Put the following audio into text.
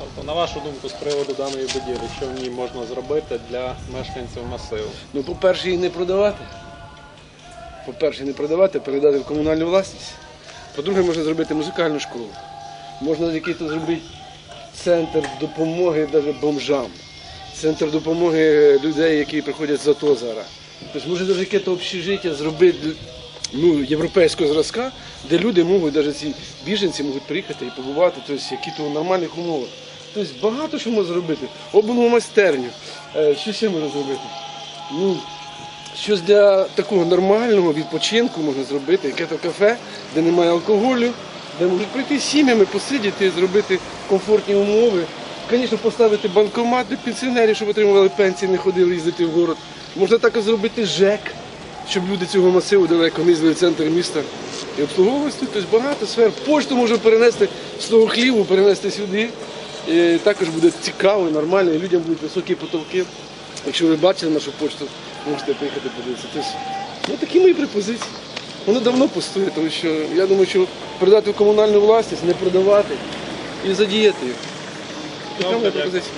Тобто, на вашу думку, з приводу даної будівлі, що в ній можна зробити для мешканців масиву? Ну, по-перше, її не продавати. По-перше, не продавати, а передати в комунальну власність. По-друге, можна зробити музикальну школу. Можна якийсь зробити центр допомоги навіть бомжам. Центр допомоги людей, які приходять з АТО зараз. Тобто, може навіть якесь общежиття зробити ну, європейського зразка, де люди можуть, навіть ці біженці можуть приїхати і побувати, тобто, які то в нормальних умовах. Тобто багато що можна зробити. Обувну майстерню. Е, Що ще можна зробити? Ну, щось для такого нормального відпочинку можна зробити, яке то кафе, де немає алкоголю, де можуть прийти з сім'ями, посидіти, зробити комфортні умови. Звісно, поставити банкомат для пенсіонерів, щоб отримували пенсії, не ходили їздити в город. Можна також зробити ЖЕК, щоб люди цього масиву далеко не їздили в центр міста. І обслуговувати тут тобто багато сфер. Пошту можна перенести з того хліву, перенести сюди. І також буде цікаво, нормально, і людям будуть високі потолки. Якщо ви бачили нашу почту, можете приїхати подивитися. Тобто, ну такі мої пропозиції. Воно давно пустує, тому що я думаю, що передати в комунальну власність, не продавати і задіяти їх. Така моя пропозиція.